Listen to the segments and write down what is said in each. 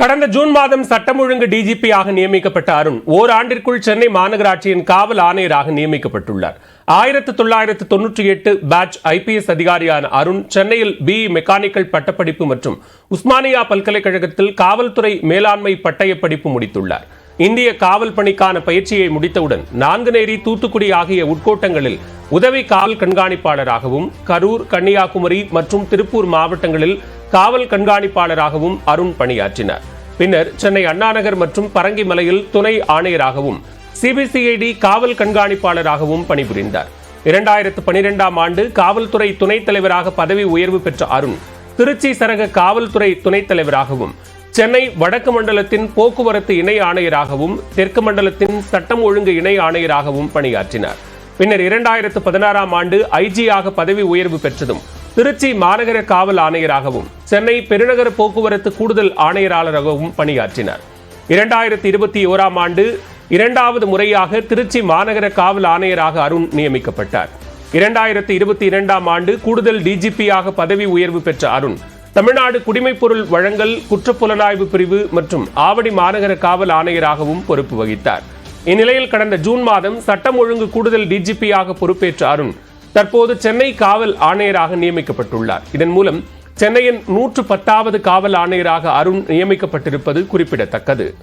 கடந்த ஜூன் மாதம் சட்டம் ஒழுங்கு டிஜிபியாக நியமிக்கப்பட்ட அருண் ஓராண்டிற்குள் சென்னை மாநகராட்சியின் காவல் ஆணையராக நியமிக்கப்பட்டுள்ளார். ஆயிரத்து தொள்ளாயிரத்து தொன்னூற்றி எட்டு பேட்ச் ஐபிஎஸ் அதிகாரியான அருண் சென்னையில் பி மெக்கானிக்கல் பட்டப்படிப்பு மற்றும் உஸ்மானியா பல்கலைக்கழகத்தில் காவல்துறை மேலாண்மை பட்டய படிப்பு முடித்துள்ளார். இந்திய காவல் பணிக்கான பயிற்சியை முடித்தவுடன் நான்குநேரி தூத்துக்குடி ஆகிய உட்கோட்டங்களில் உதவி காவல் கண்காணிப்பாளராகவும் கரூர் கன்னியாகுமரி மற்றும் திருப்பூர் மாவட்டங்களில் காவல் கண்காணிப்பாளராகவும் அருண் பணியாற்றினார். பின்னர் சென்னை அண்ணாநகர் மற்றும் பரங்கிமலையில் துணை ஆணையராகவும் சிபிசிஐடி காவல் கண்காணிப்பாளராகவும் பணிபுரிந்தார். இரண்டாயிரத்து பனிரெண்டாம் ஆண்டு காவல்துறை துணைத் தலைவராக பதவி உயர்வு பெற்ற அருண் திருச்சி சரக காவல்துறை துணைத் தலைவராகவும் சென்னை வடக்கு மண்டலத்தின் போக்குவரத்து இணை ஆணையராகவும் தெற்கு மண்டலத்தின் சட்டம் ஒழுங்கு இணை ஆணையராகவும் பணியாற்றினார். பின்னர் இரண்டாயிரத்து பதினாறாம் ஆண்டு ஐஜியாக பதவி உயர்வு பெற்றதும் திருச்சி மாநகர காவல் ஆணையராகவும் சென்னை பெருநகர போக்குவரத்து கூடுதல் ஆணையராளராகவும் பணியாற்றினார். இரண்டாயிரத்தி இருபத்தி ஓராம் ஆண்டு இரண்டாவது முறையாக திருச்சி மாநகர காவல் ஆணையராக அருண் நியமிக்கப்பட்டார். இரண்டாயிரத்தி இருபத்தி இரண்டாம் ஆண்டு கூடுதல் டிஜிபியாக பதவி உயர்வு பெற்ற அருண் தமிழ்நாடு குடிமைப்பொருள் வழங்கல் குற்றப்புலனாய்வு பிரிவு மற்றும் ஆவடி மாநகர காவல் ஆணையராகவும் பொறுப்பு வகித்தார். இந்நிலையில் கடந்த ஜூன் மாதம் சட்டம் ஒழுங்கு கூடுதல் டிஜிபியாக பொறுப்பேற்ற அருண் தற்போது சென்னை காவல் ஆணையராக நியமிக்கப்பட்டுள்ளார். இதன் மூலம் சென்னையின் நூற்று பத்தாவது காவல் ஆணையராக அருண் நியமிக்கப்பட்டிருப்பது குறிப்பிடத்தக்கது.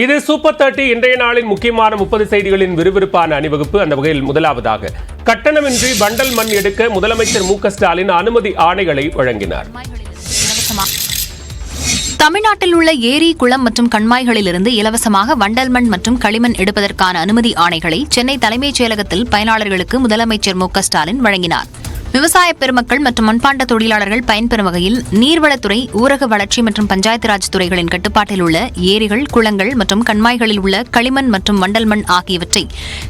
இது சூப்பர் தேர்ட்டி இன்றைய நாளின் முக்கியமான முப்பது செய்திகளின் விறுவிறுப்பான அணிவகுப்பு. அந்த வகையில் முதலாவதாக கட்டணமின்றி பண்டல் மண் எடுக்க முதலமைச்சர் மு ஸ்டாலின் அனுமதி ஆணைகளை வழங்கினார். தமிழ்நாட்டில் உள்ள ஏரி குளம் மற்றும் கண்மாய்களிலிருந்து இலவசமாக வண்டல் மண் மற்றும் களிமண் எடுப்பதற்கான அனுமதி ஆணைகளை சென்னை தலைமைச் செயலகத்தில் பயனாளர்களுக்கு முதலமைச்சர் மு ஸ்டாலின் வழங்கினார். விவசாய பெருமக்கள் மற்றும் மண்பாண்ட தொழிலாளர்கள் பயன்பெறும் வகையில் நீர்வளத்துறை ஊரக வளர்ச்சி மற்றும் பஞ்சாயத்து ராஜ் துறைகளின் கட்டுப்பாட்டில் உள்ள ஏரிகள் குளங்கள் மற்றும் கண்மாய்களில் உள்ள களிமண் மற்றும் வண்டல் மண் ஆகியவற்றை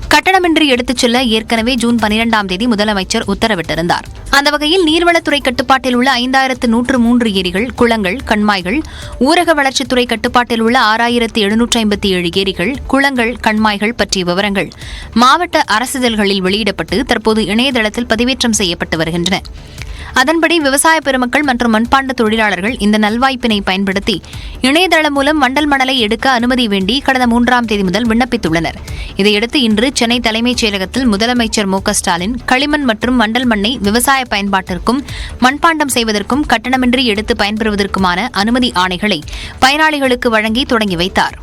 கட்டணமின்றி எடுத்துச் செல்ல ஏற்கனவே ஜூன் பனிரெண்டாம் தேதி முதலமைச்சர் உத்தரவிட்டிருந்தார். அந்த வகையில் நீர்வளத்துறை கட்டுப்பாட்டில் உள்ள ஐந்தாயிரத்து நூற்று மூன்று ஏரிகள் குளங்கள் கண்மாய்கள் ஊரக வளர்ச்சித்துறை கட்டுப்பாட்டில் உள்ள ஆறாயிரத்து எழுநூற்று ஐம்பத்தி ஏழு ஏரிகள் குளங்கள் கண்மாய்கள் பற்றிய விவரங்கள் மாவட்ட அரசிதழ்களில் வெளியிடப்பட்டு தற்போது இணையதளத்தில் பதிவேற்றம் செய்யப்பட்டு வருகின்றன. அதன்படி விவசாய பெருமக்கள் மற்றும் மண்பாண்ட தொழிலாளர்கள் இந்த நல்வாய்ப்பினை பயன்படுத்தி இணையதளம் மூலம் மண்டல் மணலை எடுக்க அனுமதி வேண்டி கடந்த மூன்றாம் தேதி முதல் விண்ணப்பித்துள்ளனர். இதையடுத்து இன்று சென்னை தலைமைச் செயலகத்தில் முதலமைச்சர் மு ஸ்டாலின் களிமண் மற்றும் மண்டல் மண்ணை விவசாய பயன்பாட்டிற்கும் மண்பாண்டம் செய்வதற்கும் கட்டணமின்றி எடுத்து பயன்பெறுவதற்குமான அனுமதி ஆணைகளை பயனாளிகளுக்கு வழங்கி தொடங்கி வைத்தார்.